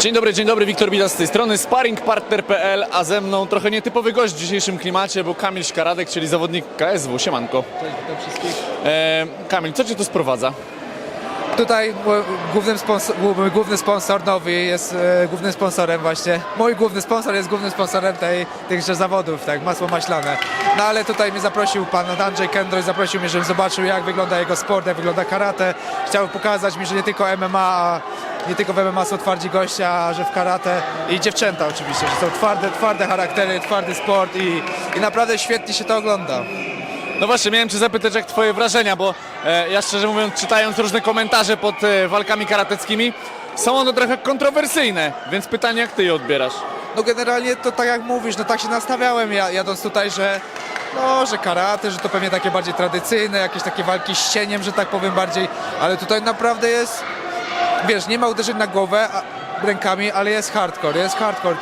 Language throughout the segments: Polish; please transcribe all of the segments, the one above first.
Dzień dobry, dzień dobry, Wiktor Bidas z tej strony, sparringpartner.pl, a ze mną trochę nietypowy gość w dzisiejszym klimacie, bo Kamil Szkaradek, czyli zawodnik KSW. Siemanko. Cześć, witam wszystkich. E, Kamil, co Cię tu sprowadza? Tutaj głównym sponsor, główny sponsor nowy jest e, głównym sponsorem właśnie. Mój główny sponsor jest głównym sponsorem tej, tychże zawodów, tak, masło maślane. No ale tutaj mnie zaprosił pan Andrzej Kendroś, zaprosił mnie, żebym zobaczył jak wygląda jego sport, jak wygląda karate. Chciał pokazać mi, że nie tylko MMA, a nie tylko w MMA są twardzi goście, a że w karate i dziewczęta oczywiście, że są twarde, twarde charaktery, twardy sport i, i naprawdę świetnie się to ogląda. No właśnie, miałem Cię zapytać, jak Twoje wrażenia, bo e, ja szczerze mówiąc, czytając różne komentarze pod e, walkami karateckimi, są one trochę kontrowersyjne, więc pytanie, jak Ty je odbierasz? No generalnie to tak jak mówisz, no tak się nastawiałem ja, jadąc tutaj, że no, że karate, że to pewnie takie bardziej tradycyjne, jakieś takie walki z cieniem, że tak powiem bardziej, ale tutaj naprawdę jest, wiesz, nie ma uderzeń na głowę a, rękami, ale jest hardcore, jest hardcore,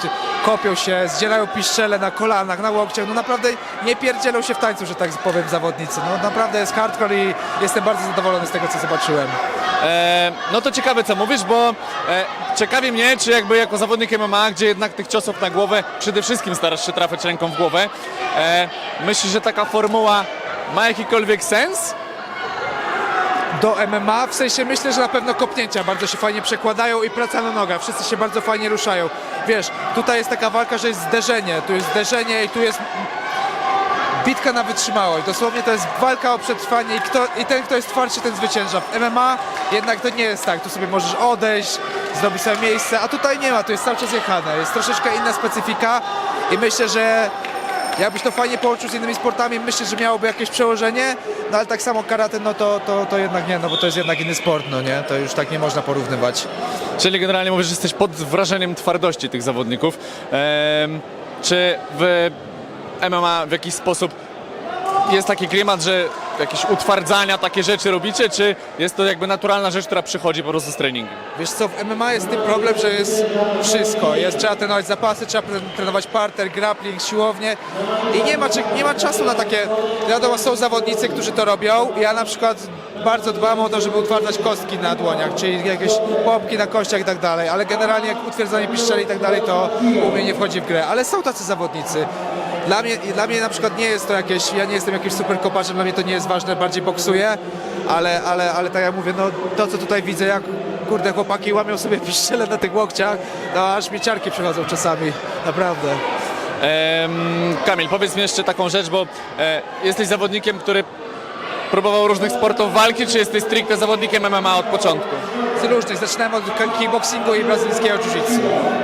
kopią się, zdzielają piszczele na kolanach, na łokciach, no naprawdę nie pierdzielą się w tańcu, że tak powiem zawodnicy, no naprawdę jest hardcore i jestem bardzo zadowolony z tego, co zobaczyłem. E, no to ciekawe co mówisz, bo e, ciekawi mnie, czy jakby jako zawodnik MMA, gdzie jednak tych ciosów na głowę przede wszystkim starasz się trafiać ręką w głowę, e, myślisz, że taka formuła ma jakikolwiek sens? Do MMA, w sensie myślę, że na pewno kopnięcia bardzo się fajnie przekładają i praca na nogach, wszyscy się bardzo fajnie ruszają. Wiesz, tutaj jest taka walka, że jest zderzenie, tu jest zderzenie i tu jest bitka na wytrzymałość. Dosłownie to jest walka o przetrwanie i, kto, i ten, kto jest twardszy, ten zwycięża. W MMA jednak to nie jest tak, tu sobie możesz odejść, zrobić sobie miejsce, a tutaj nie ma, tu jest cały czas jechane, jest troszeczkę inna specyfika i myślę, że Jakbyś to fajnie połączył z innymi sportami, myślę, że miałoby jakieś przełożenie, no ale tak samo karate, no to, to, to jednak nie, no bo to jest jednak inny sport, no nie, to już tak nie można porównywać. Czyli generalnie mówisz, że jesteś pod wrażeniem twardości tych zawodników. Czy w MMA w jakiś sposób jest taki klimat, że jakieś utwardzania, takie rzeczy robicie, czy jest to jakby naturalna rzecz, która przychodzi po prostu z treningu? Wiesz co, w MMA jest ten problem, że jest wszystko, jest, trzeba trenować zapasy, trzeba trenować parter, grappling, siłownię i nie ma, nie ma czasu na takie, wiadomo, są zawodnicy, którzy to robią, ja na przykład bardzo dbam o to, żeby utwardzać kostki na dłoniach, czyli jakieś pompki na kościach i tak dalej, ale generalnie jak utwierdzanie piszczeli i tak dalej, to u mnie nie wchodzi w grę, ale są tacy zawodnicy. Dla mnie, dla mnie na przykład nie jest to jakieś, ja nie jestem jakimś super kopaczem, dla mnie to nie jest ważne, bardziej boksuję, ale, ale, ale tak jak mówię, no to co tutaj widzę, jak kurde chłopaki łamią sobie piszczele na tych łokciach, no aż mi ciarki przychodzą czasami, naprawdę. Kamil, powiedz mi jeszcze taką rzecz, bo e, jesteś zawodnikiem, który próbował różnych sportów walki, czy jesteś stricte zawodnikiem MMA od początku? Z różnych, zaczynałem od ki- kickboxingu i brazylijskiego jiu-jitsu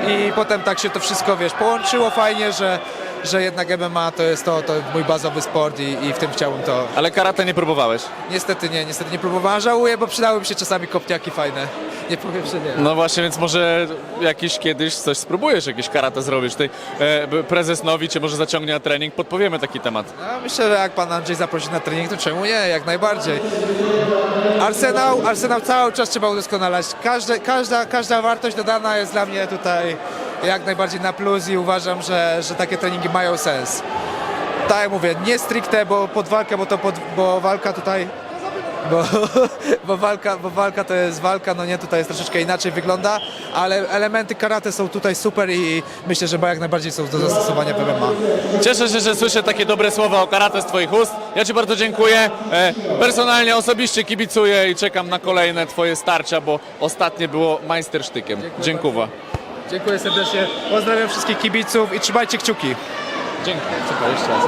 i potem tak się to wszystko, wiesz, połączyło fajnie, że, że jednak MMA to jest to, to mój bazowy sport i, i w tym chciałbym to, Ale karate nie próbowałeś. niestety nie, niestety nie próbowałem, żałuję, bo przydały mi się czasami kopniaki fajne, nie powiem, że nie. No właśnie, więc może jakiś kiedyś coś spróbujesz, jakieś karate zrobisz. Tutaj e, prezes Nowi cię może zaciągnie na trening, podpowiemy taki temat. No, myślę, że jak pan Andrzej zaprosi na trening, to czemu nie? Jak najbardziej. Arsenał, Arsenał cały czas trzeba udoskonalać. Każde, każda, każda wartość dodana jest dla mnie tutaj jak najbardziej na plus i uważam, że, że takie treningi mają sens. Tak jak mówię, nie stricte, bo pod walkę, bo to pod, bo walka tutaj bo, bo, walka, bo walka to jest walka, no nie, tutaj jest troszeczkę inaczej wygląda, ale elementy karate są tutaj super i myślę, że jak najbardziej są do zastosowania w MMA. Cieszę się, że słyszę takie dobre słowa o karate z Twoich ust. Ja Ci bardzo dziękuję. E, personalnie, osobiście kibicuję i czekam na kolejne Twoje starcia, bo ostatnie było majstersztykiem. Dziękuję. Dziękuję serdecznie, pozdrawiam wszystkich kibiców i trzymajcie kciuki. Dzięki. Super, jeszcze raz.